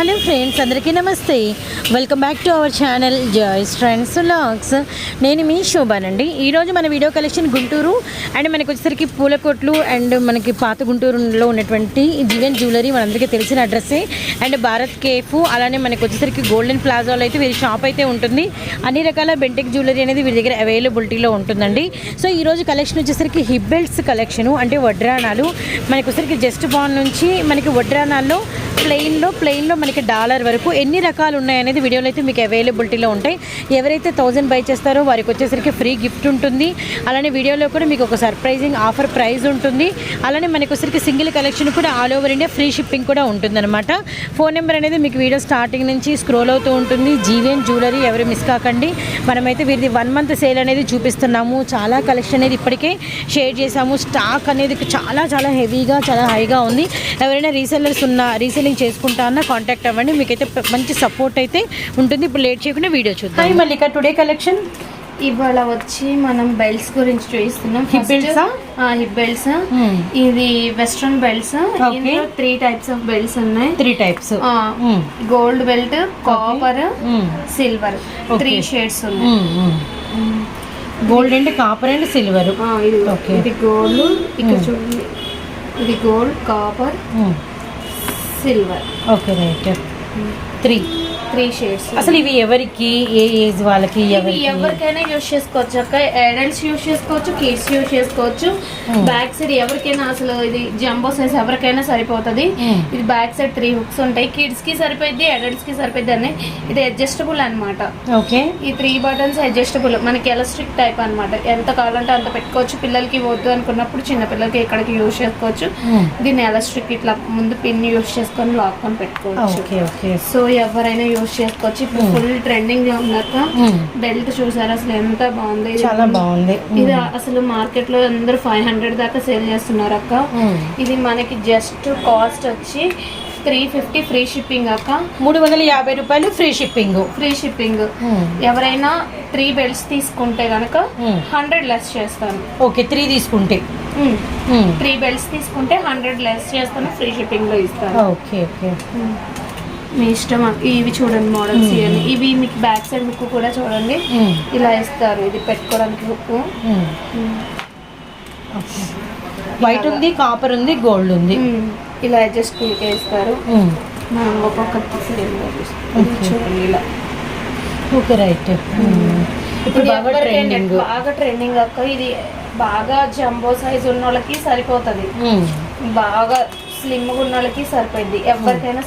Hello friends అందరికీ నమస్తే. Welcome back to our channel Joy's friends logs నేను మీ శోభానండి. ఈరోజు మన వీడియో కలెక్షన్ గుంటూరు అండ్ మనకి వచ్చేసరికి పూలకోట్లు అండ్ మనకి పాత గుంటూరులో ఉన్నటువంటి జీవన్ జ్యువెలరీ మనందరికీ తెలిసిన అడ్రస్సే. అండ్ భారత్ కేఫ్ అలానే మనకి వచ్చేసరికి గోల్డెన్ ప్లాజాలో అయితే వీరి షాప్ అయితే ఉంటుంది. అన్ని రకాల బెంటెక్ జ్యువెలరీ అనేది వీరి దగ్గర అవైలబిలిటీలో ఉంటుందండి. సో ఈరోజు కలెక్షన్ వచ్చేసరికి హిబ్బెల్ట్స్ కలెక్షను అంటే వడ్రానాలు మనకి వచ్చేసరికి జస్ట్ బాన్ నుంచి మనకి వడ్రానాల్లో ప్లెయిన్లో ప్లెయిన్లో మనకి డాలర్ వరకు ఎన్ని రకాలు ఉన్నాయనేది వీడియోలో అయితే మీకు అవైలబిలిటీలో ఉంటాయి. ఎవరైతే థౌజండ్ బై చేస్తారో వారికి వచ్చేసరికి ఫ్రీ గిఫ్ట్ ఉంటుంది. అలానే వీడియోలో కూడా మీకు ఒక సర్ప్రైజింగ్ ఆఫర్ ప్రైజ్ ఉంటుంది. అలానే మనకి వచ్చేసరికి సింగిల్ కలెక్షన్ కూడా all over India free shipping కూడా ఉంటుందన్నమాట. ఫోన్ నెంబర్ అనేది మీకు వీడియో స్టార్టింగ్ నుంచి స్క్రోల్ అవుతూ ఉంటుంది. జీవియన్ జ్యువెలరీ ఎవరు మిస్ కాకండి. మనమైతే వీరిది వన్ మంత్ సేల్ అనేది చూపిస్తున్నాము. చాలా కలెక్షన్ అనేది ఇప్పటికే షేర్ చేశాము. స్టాక్ అనేది చాలా చాలా హెవీగా చాలా హైగా ఉంది. ఎవరైనా రీసెల్లర్స్ ఉన్న రీసెల్లింగ్ చేసుకుంటా అన్న కాంటాక్ట్ అవ్వండి. మీకైతే ప- మంచి సపోర్ట్ అయితే ఉంటుంది. ఇప్పుడు లేట్ చేయకుండా వీడియో చూద్దాం. హాయ్ మల్లిక టుడే కలెక్షన్ ఇవాళ వచ్చి మనం బెల్ట్స్ గురించి చూపిస్తున్నాం? Hip belts Hmm. ఇది వెస్ట్రన్ బెల్ట్స్. ఇందులో త్రీ టైప్స్ ఆఫ్ బెల్ట్స్ ఉన్నాయి. Three types gold belt copper silver three shades ఉన్నాయి. Gold and copper and silver ఆ, ఇది గోల్డ్ ఇక్కడ చూడండి. ఇది gold copper silver okay right three three shades అసలు ఇవి ఎవరికి ఏ ఏజ్ వాళ్ళకి ఎవరికైనా యూజ్ చేసుకోవచ్చు. అక్క అడల్ట్స్ యూజ్ చేసుకోవచ్చు కిడ్స్ యూజ్ చేసుకోవచ్చు. Hmm. బ్యాక్ సైడ్ ఎవరికైనా అసలు ఇది జంబో సైజ్ ఎవరికైనా సరిపోతుంది. Hmm. ఇది బ్యాక్ సైడ్ త్రీ హుక్స్ ఉంటాయి. కిడ్స్కి సరిపోద్ది అడల్ట్స్కి సరిపోద్ది అని ఇది అడ్జస్టబుల్ అన్నమాట. ఓకే ఈ త్రీ బటన్స్ అడ్జస్టబుల్ మనకి ఎలస్ట్రిక్ టైప్ అన్నమాట. ఎంత కావాలంటే అంత పెట్టుకోవచ్చు. పిల్లలకి వద్దు అనుకున్నప్పుడు చిన్న పిల్లలకి ఇక్కడికి యూజ్ చేసుకోవచ్చు. దీన్ని ఎలస్ట్రిక్ ఇట్లా ముందు పిన్ యూజ్ చేసుకొని లాక్కొని పెట్టుకోవచ్చు. సో ఎవరైనా యూజ్ చేసుకోవచ్చు. ఇప్పుడు ఫుల్ ట్రెండింగ్లో ఉన్నాక బెల్ట్ చూసారు? అసలు ఎంత బాగుంది. చాలా బాగుంది. ఇది అసలు మార్కెట్లో అందరూ ఫైవ్ హండ్రెడ్ దాకా సేల్ చేస్తున్నారు అక్క. Hmm. ఇది మనకి జస్ట్ కాస్ట్ వచ్చి త్రీ ఫిఫ్టీ ఫ్రీ షిప్పింగ్ అక్క. మూడు వందల యాభై రూపాయలు ఫ్రీ షిప్పింగ్ ఫ్రీ షిప్పింగ్ ఎవరైనా త్రీ బెల్ట్స్ తీసుకుంటే గనక Hmm. హండ్రెడ్ లెస్ చేస్తాను ఓకే త్రీ తీసుకుంటే. త్రీ బెల్ట్స్ తీసుకుంటే హండ్రెడ్ లెస్ చేస్తాను ఫ్రీ షిప్పింగ్లో ఇస్తాను. ఓకే ఓకే మీ ఇష్టం. ఇవి చూడండి మోడల్స్ ఇవన్నీ. ఇవి మీకు బ్యాక్ సైడ్ హుక్ కూడా చూడండి. ఇలా ఇస్తారు ఇది పెట్టుకోవడానికి హుక్ వైట్ ఉంది కాపర్ ఉంది గోల్డ్ ఉంది. ఇలా అడ్జస్ట్ ఇస్తారు మనం ఒక్కొక్కటి తీసి చూడండి ఇలా. ఓకే రైట్ ఇప్పుడు బాగా ట్రెండింగ్ బాగా ట్రెండింగ్ అక్క. ఇది బాగా జంబో సైజ్ ఉన్న వాళ్ళకి సరిపోతుంది బాగా స్లిమ్ ఉన్న వాళ్ళకి సరిపోద్ది ఎవరికైనా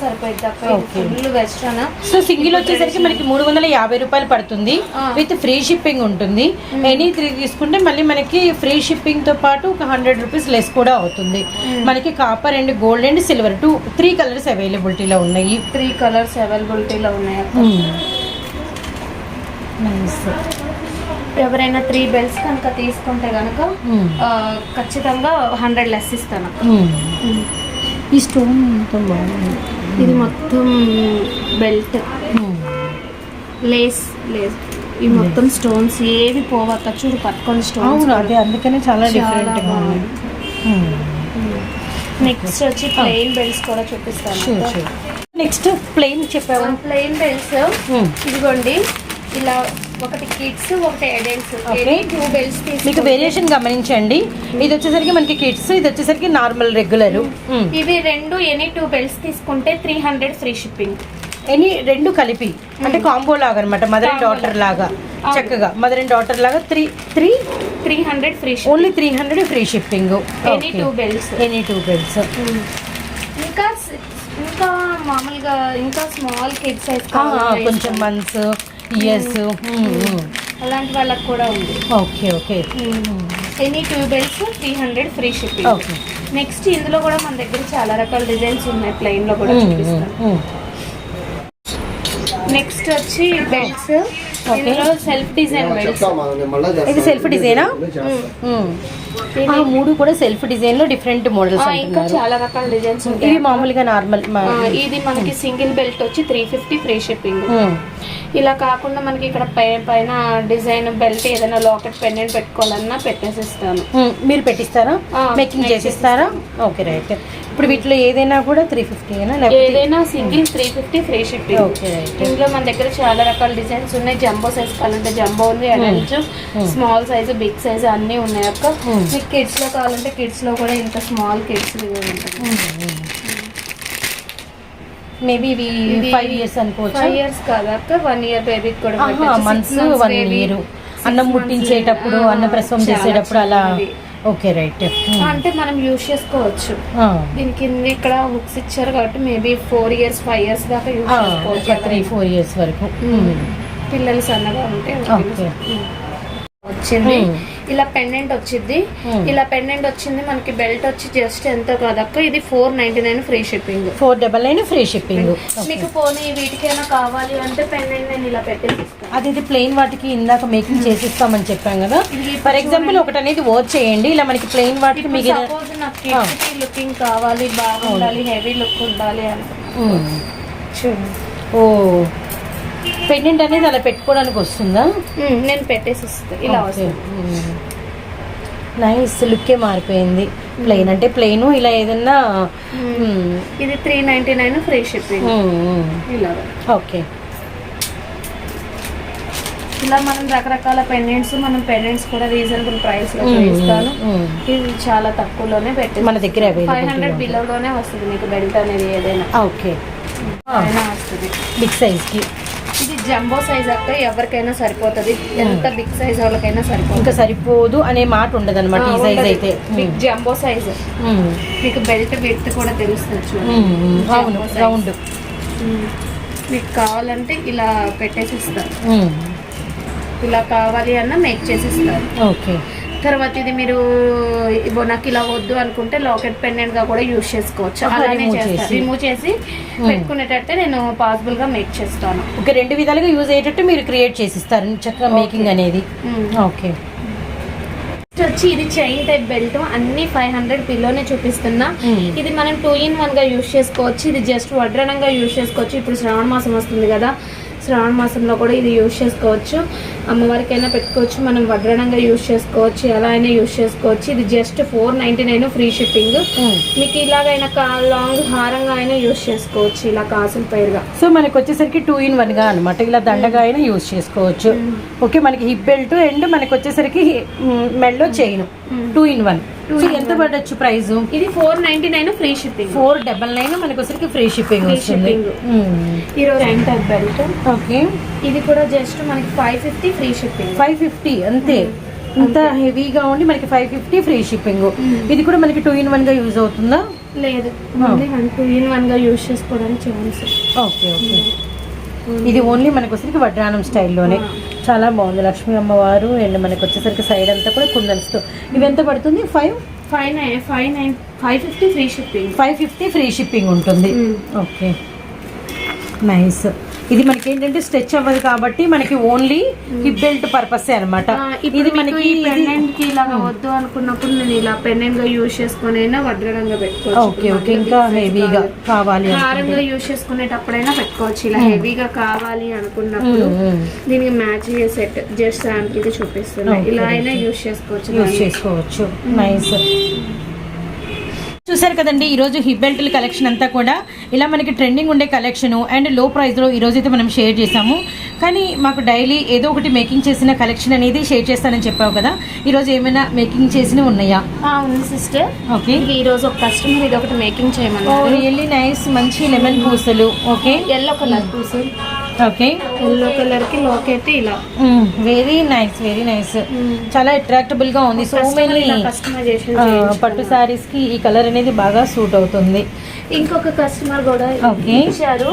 అక్క Okay. Full western so single వచ్చేసరికి మనకి మూడు వందల యాభై రూపాయలు పడుతుంది. విత్ ఫ్రీ షిప్పింగ్ ఉంటుంది. ఎనీ త్రీ తీసుకుంటే మళ్ళీ మనకి ఫ్రీ షిప్పింగ్తో పాటు ఒక హండ్రెడ్ రూపీస్ లెస్ కూడా అవుతుంది. మనకి copper and gold and silver two three colours అవైలబిలిటీలో ఉన్నాయి. త్రీ కలర్స్ అవైలబిలిటీలో ఉన్నాయి Nice. ఎవరైనా త్రీ బెల్ట్స్ కనుక తీసుకుంటే కనుక Hmm. ఖచ్చితంగా హండ్రెడ్ లెస్ ఇస్తాను Hmm. ఈ స్టోన్ ఎంత బాగుంది. ఇది మొత్తం బెల్ట్. Hmm. Lay's Lay's. ఈ మొత్తం స్టోన్స్ ఏవి పోవక్క చూడు పట్టుకొని స్టోన్స్ అవును అదే అందుకనే చాలా డిఫరెంట్గా ఉంది. బాగుంది. నెక్స్ట్ వచ్చి ప్లెయిన్ బెల్ట్స్ కూడా చూపిస్తాను నెక్స్ట్ ప్లెయిన్ చెప్పావా? Plain belts Hmm. ఇదిగోండి ఇలా ఒకటి కిడ్స్ ఒకటి అడల్ట్స్. టూ మీకు వేరియేషన్ గమనించండి. ఇది వచ్చేసరికి మనకి కిడ్స్ ఇది వచ్చేసరికి నార్మల్ రెగ్యులర్ ఇవి రెండు ఎనీ టూ బెల్ట్స్ తీసుకుంటే three hundred free shipping any రెండు కలిపి అంటే కాంబో లాగా అనమాట మదర్ అండ్ డాటర్ లాగా. చక్కగా. మదర్ అండ్ డాటర్ లాగా three three three hundred free only three hundred free shipping any two belts any two belts ఇంకా ఇంకా మామూలుగా ఇంకా స్మాల్ కిడ్స్ కొంచెం మంత్స్ ఇయర్స్ అలాంటి వాళ్ళకి కూడా ఉంది. Okay okay any two belts three hundred free shipping next ఇందులో కూడా మన దగ్గర చాలా రకాల డిజైన్స్ ఉన్నాయి. ప్లెయిన్లో కూడా చూపిస్తాను. నెక్స్ట్ వచ్చి బెల్ట్స్ ఇందులో సెల్ఫ్ డిజైన్ ఇది సెల్ఫ్ డిజైనా ఆ? మూడు కూడా సెల్ఫ్ డిజైన్లో డిఫరెంట్ మోడల్స్ ఇంకా చాలా రకాల డిజైన్స్ ఉంటాయి. ఇవి మామూలుగా నార్మల్ ఇది మనకి సింగిల్ బెల్ట్ వచ్చి త్రీ ఫిఫ్టీ ఫ్రీ షిప్పింగ్ ఇలా కాకుండా మనకి ఇక్కడ పై పైన డిజైన్ బెల్ట్ ఏదైనా లాకెట్ పెండెంట్ పెట్టుకోవాలన్నా పెట్టేసిస్తాను. మీరు పెట్టిస్తారా? మేకింగ్ చేసిస్తారా? ఓకే రైట్ ఇప్పుడు వీటిలో ఏదైనా కూడా త్రీ ఫిఫ్టీనా ఏదైనా single three fifty free shipping okay right ఇందులో మన దగ్గర చాలా రకాల డిజైన్స్ ఉన్నాయి. జంబో సైజ్ కావాలంటే జంబో ఉంది adult small size big size అన్నీ ఉన్నాయి అక్క. Hmm. మీకు కిడ్స్లో కావాలంటే కిడ్స్లో కూడా ఇంత స్మాల్ కిడ్స్ మేబీ ఇవి ఫైవ్ ఇయర్స్ అనుకోవచ్చు? ఫైవ్ ఇయర్స్ కాదు అక్క? వన్ ఇయర్ బేబీకి కూడా. మంత్స్ వన్ ఇయర్ అన్నం ముట్టించేటప్పుడు అన్న ప్రసవం చేసేటప్పుడు అలా. Okay right. అంటే మనం యూజ్ చేసుకోవచ్చు. దీని కింద ఇక్కడ హుక్స్ ఇచ్చారు కాబట్టి maybe four years five years దాకా యూజ్ ఒక చేసుకోవచ్చు త్రీ ఫోర్ ఇయర్స్ వరకు. పిల్లలు సన్నగా ఉంటే వచ్చింది. Hmm. ఇలా పెండెంట్ వచ్చింది Hmm. ఇలా పెండెంట్ వచ్చింది మనకి బెల్ట్ వచ్చి జస్ట్ ఎంతో కాదక్క ఇది four ninety nine free shipping four double nine free shipping మీకు పోనీ వీటికైనా కావాలి అంటే పెండెంట్ నేను ఇలా పెట్టేసి అది ఇది ప్లెయిన్ వాటికి ఇందాక మేకింగ్ చేసిస్తామని చెప్పాం కదా. ఫర్ ఎగ్జాంపుల్ ఒకటి అనేది వర్క్ చేయండి. ఇలా మనకి ప్లెయిన్ వాటికి ఇప్పుడు మిగిలిన సపోజ్ నాకు కిడ్స్కి లుకింగ్ కావాలి బాగుండాలి హెవీ లుక్ ఉండాలి అని. చూడండి. ఓ పెండెంట్ అనేది అలా పెట్టుకోవడానికి వస్తుందా? నేను పెట్టేసి ఇలా వస్తుంది. నైస్ లుక్కే మారిపోయింది. ప్లెయిన్ అంటే ప్లెయిన్ ఇలా ఏదన్నా ఇది three ninety nine free shipping. ఇలా. ఓకే ఇలా మనం రకరకాల పెండెంట్స్ మనం పెండెంట్స్ కూడా రీజనబుల్ ప్రైస్లో ఇస్తాను. ఇది చాలా తక్కువలోనే పెట్టి మన దగ్గర ఫైవ్ హండ్రెడ్ బిలోలోనే వస్తుంది మీకు బెల్ట్ అనేది ఏదైనా. ఓకే వస్తుంది. బిగ్ సైజ్కి. ఇది జంబో సైజ్ అక్క ఎవరికైనా సరిపోతుంది. ఎంత బిగ్ సైజ్ వాళ్ళకైనా సరిపోతుంది. ఇంకా సరిపోదు అనే మాట ఉండదు అనమాట ఈ సైజ్ అయితే. Big jumbo size. మీకు బెల్ట్ విత్ కూడా తెలుస్తుంది. అవును. రౌండ్. మీకు కావాలంటే ఇలా పెట్టేసి ఇస్తారు. ఇలా కావాలి అన్న మేక్ చేసి ఇస్తారు. ఓకే. తర్వాత ఇది మీరు నాకు ఇలా వద్దు అనుకుంటే లాకెట్ పెండెంట్గా కూడా యూజ్ చేసుకోవచ్చు. అలానే చేస్తాను చేసి. రిమూవ్ చేసి పెట్టుకునేటట్టే నేను పాసిబుల్గా మేక్ చేస్తాను. ఓకే రెండు విధాలుగా యూజ్ అయ్యేటట్టు మీరు క్రియేట్ చేసిస్తారు. చక్కగా మేకింగ్ అనేది. ఓకే నెక్స్ట్ వచ్చి ఇది చైన్ టైప్ బెల్ట్ అన్ని ఫైవ్ హండ్రెడ్ పిల్లోనే చూపిస్తున్నా. ఇది మనం టూ ఇన్ వన్గా యూజ్ చేసుకోవచ్చు. ఇది జస్ట్ వడ్రణంగా యూజ్ చేసుకోవచ్చు. ఇప్పుడు శ్రావణ మాసం వస్తుంది కదా. శ్రావణ మాసంలో కూడా ఇది యూజ్ చేసుకోవచ్చు. అమ్మవారికైనా పెట్టుకోవచ్చు. మనం వడ్రణంగా యూజ్ చేసుకోవచ్చు. ఎలా అయినా యూజ్ చేసుకోవచ్చు. ఇది just four ninety nine free shipping. మీకు ఇలాగైనా లాంగ్ హారంగా అయినా యూజ్ చేసుకోవచ్చు. ఇలా కాసుల పైరుగా. సో మనకి వచ్చేసరికి టూ ఇన్ వన్గా అనమాట ఇలా దండగా అయినా యూజ్ చేసుకోవచ్చు. ఓకే మనకి హిప్ బెల్ట్ అండ్ మనకి వచ్చేసరికి మెల్లో chain two in one. So ఎంత పడచ్చు ప్రైస్? ఇది four ninety nine free shipping. Four double nine మనకి వచ్చేసరికి ఫ్రీ షిప్పింగ్. వస్తుంది. ఈరోజు బెల్ట్? ఓకే. ఇది కూడా జస్ట్ మనకి five fifty free shipping. Five fifty అంతే. ఇంత హెవీగా ఉండి మనకి ఫైవ్ ఫిఫ్టీ ఫ్రీ షిప్పింగ్. ఇది కూడా మనకి టూ ఇన్ వన్గా యూజ్ అవుతుందా? లేదు. టూ ఇన్ వన్గా యూజ్ చేసుకోవడానికి ఛాన్స్. Okay okay. ఇది ఓన్లీ మనకి వచ్చేసరికి వడ్రానం స్టైల్లోనే చాలా బాగుంది. లక్ష్మీ అమ్మవారు అండ్ మనకి వచ్చేసరికి సైడ్ అంతా కూడా కుందన్స్తో ఇవి ఎంత పడుతుంది? Five five nine five nine five fifty free shipping five fifty free shipping ఉంటుంది. ఓకే నైస్ ఇది మనకి ఏంటంటే స్ట్రెచ్ అవ్వదు కాబట్టి మనకి ఓన్లీ హిప్ బెల్ట్ పర్పస్ అనమాట ఇది మనకి పెండెంట్కి ఇలాగా వద్దు అనుకున్నప్పుడు నేను ఇలా పెండెంట్గా యూజ్ చేసుకుని అయినా వడ్రంగా పెట్టుకోవచ్చు. ఓకే ఓకే ఇంకా హెవీగా కావాలి హారంగా యూజ్ చేసుకునేటప్పుడైనా పెట్టుకోవచ్చు. ఇలా హెవీగా కావాలి అనుకున్నప్పుడు దీనికి మ్యాచ్ సెట్ జస్ట్ శాంపుల్ చూపిస్తున్నా Okay, ఇలా అయినా యూజ్ చేసుకోవచ్చు. యూజ్ చేసుకోవచ్చు. నైస్ చూసారు కదండి ఈరోజు హిప్ బెల్ట్ కలెక్షన్ అంతా కూడా ఇలా మనకి ట్రెండింగ్ ఉండే కలెక్షన్ అండ్లో ప్రైస్లో ఈరోజు అయితే మనం షేర్ చేసాము కానీ మాకు డైలీ ఏదో ఒకటి మేకింగ్ చేసిన కలెక్షన్ అనేది షేర్ చేస్తానని చెప్పావు కదా ఈరోజు ఏమైనా మేకింగ్ చేసినవి ఉన్నాయా? ఉంది సిస్టర్ ఓకే ఈ రోజు ఒక కస్టమర్ ఇది ఒకటి మేకింగ్ చేయమన్నారు. రియల్లీ నైస్ మంచి లెమన్ పూసలు ఓకే ఎల్లో కలర్ పూసు ఓకే ఎల్లో కలర్కి లోకెట్ ఇలా. వెరీ నైస్ వెరీ నైస్ చాలా అట్రాక్టబుల్గా ఉంది. సో మెనీ కస్టమైజేషన్ పట్టు సారీస్కి ఈ కలర్ అనేది బాగా సూట్ అవుతుంది. ఇంకొక కస్టమర్ కూడా Okay. ఇచ్చారు.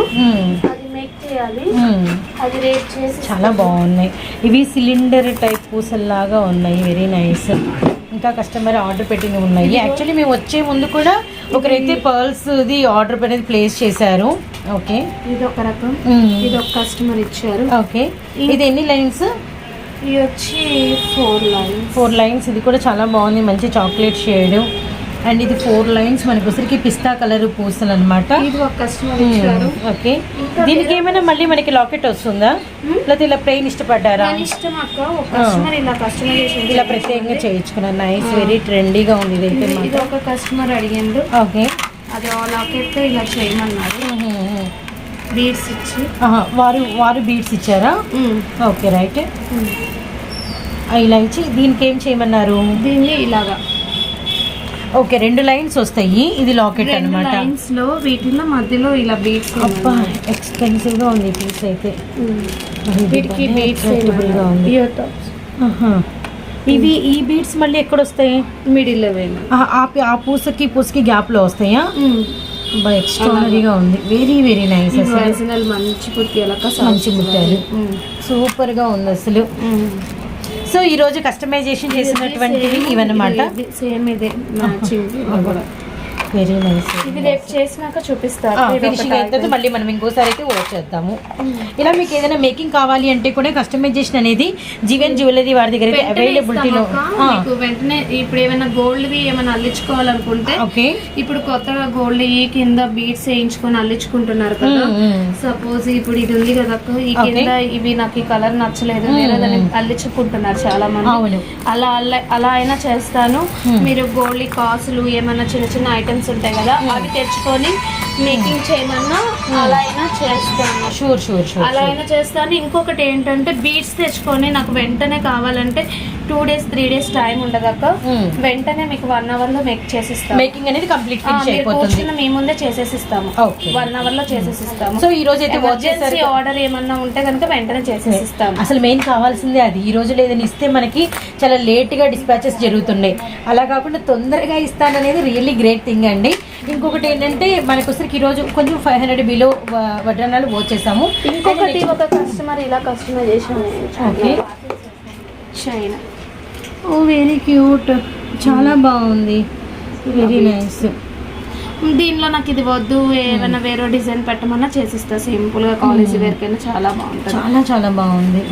అది మేక్ చేయాలి. అది రేట్ చేసి చాలా బాగున్నాయి. ఇవి సిలిండర్ టైప్ పూసల్లాగా ఉన్నాయి. వెరీ నైస్ ఇంకా కస్టమర్ ఆర్డర్ పెట్టినవి ఉన్నాయి. యాక్చువల్లీ మేము వచ్చే ముందు కూడా ఒకరైతే పర్ల్స్ ది ఆర్డర్ అనేది ప్లేస్ చేశారు. ఓకే. ఇది ఒక రకం. ఇది ఒక కస్టమర్ ఇచ్చారు. ఓకే. ఇది ఎన్ని లైన్స్? ఇది వచ్చి ఫోర్ లైన్ ఫోర్ లైన్స్. ఇది కూడా చాలా బాగుంది. మంచి చాక్లెట్ షేడ్. అండ్ ఇది ఫోర్ లైన్స్. మనకి ఉసిరికి పిస్తా కలర్ పూసలు అనమాట ఇది ఒక కస్టమర్ ఇచ్చారు. ఓకే. దీనికి ఏమైనా మళ్ళీ మనకి లాకెట్ వస్తుందా? లేకపోతే ఇలా ప్లెయిన్ ఇష్టపడ్డారా? ఇలా ప్రత్యేకంగా చేయించుకున్నారు. నైస్ వెరీ ట్రెండీగా ఉంది ఇదైతే ఇది ఒక కస్టమర్ అడిగిండు. ఓకే. అది ఆ లాకెట్ ఇలా చేయమన్నారు. బీడ్స్ ఇచ్చి. వారు వారు బీట్స్ ఇచ్చారా? Okay right. ఇలా ఇచ్చి దీనికి ఏం చేయమన్నారు? దీన్ని ఇలాగా. ఓకే రెండు లైన్స్ వస్తాయి. ఇది లాకెట్ అనమాట లైన్స్లో వీటిలో మధ్యలో ఇలా బీడ్స్ అబ్బా ఎక్స్పెన్సివ్గా ఉంది పీస్ అయితే. వీటికి బీడ్స్గా ఉంది. ఇవి ఈ బీట్స్ మళ్ళీ ఎక్కడ వస్తాయి? మిడిల్లో వేయాలి ఆహా, ఆ పూసకి పూసకి గ్యాప్లో వస్తాయా? ఎక్స్ట్రానరీగా ఉంది. వెరీ వెరీ నైస్ అసలు. మంచి ఎలా మంచి. సూపర్గా ఉంది అసలు. సో ఈ రోజు కస్టమైజేషన్ చేసినటువంటివి ఇవన్నమాట. సేమ్ ఇదే. Matching very nice. ఇది రేపు చేసినాక చూపిస్తారు. ఫినిషింగ్ మళ్ళీ మనం ఇంకోసారి అయితే వాచ్ చేద్దాము. ఇలా మీకు ఏదైనా మేకింగ్ కావాలి అంటే కూడా కస్టమైజేషన్ అనేది జీవన్ జ్యువెలరీ వారి దగ్గర అవైలబిలిటీలో వెంటనే ఇప్పుడు ఏమైనా గోల్డ్ ఏమైనా అల్లించుకోవాలనుకుంటే ఓకే. ఇప్పుడు కొత్తగా గోల్డ్ ఈ కింద బీడ్స్ వేయించుకొని అల్లించుకుంటున్నారు కదా. సపోజ్ ఇప్పుడు ఇది ఉంది కదా ఈ. కింద ఇవి నాకు ఈ కలర్ నచ్చలేదు అల్లించుకుంటున్నారు చాలా మంది అలా అలా అయినా చేస్తాను. మీరు గోల్డ్ కాసులు ఏమైనా చిన్న చిన్న ఐటమ్స్ ఉంటాయి కదా అవి తెచ్చుకొని మేకింగ్ చేయమన్నా అలా అయినా చేస్తాను. షూర్ షూర్ షూర్ అలా అయినా చేస్తాను. ఇంకొకటి ఏంటంటే బీడ్స్ తెచ్చుకొని నాకు వెంటనే కావాలంటే two days three days time ఉండదక్క Hmm. వెంటనే మీకు వన్ అవర్లో మేక్ చేసిస్తాము మేకింగ్ అనేది కంప్లీట్ కూర్చున్న మీ ముందే చేసేసిస్తాము. వన్ అవర్లో చేసేసిస్తాము. సో ఈ రోజు అయితే ఎమర్జెన్సీ ఆర్డర్ ఏమన్నా ఉంటే కనుక వెంటనే చేసేసిస్తాము. అసలు మెయిన్ కావాల్సిందే అది. ఈ రోజు లేదని ఇస్తే మనకి చాలా లేట్గా డిస్పాచెస్ జరుగుతున్నాయి. అలా కాకుండా తొందరగా ఇస్తాననేది రియల్లీ గ్రేట్ థింగ్ అండి. ఇంకొకటి ఏంటంటే మనకు వచ్చరికి ఈ రోజు కొంచెం ఫైవ్ హండ్రెడ్ బిలో వడ్రనాలు వచ్చేసాము ఇంకొకటి ఒక కస్టమర్ ఇలా కస్టమైజేషన్ ఓకే చైనా ఓ వెరీ క్యూట్ చాలా బాగుంది. వెరీ నైస్ దీనిలో నాకు ఇది వద్దు ఏమైనా వేరే డిజైన్ పెట్టమన్నా చేసిస్తా. సింపుల్గా కాలేజీ వేర్ కైనా చాలా బాగుంటుంది. చాలా చాలా బాగుంది.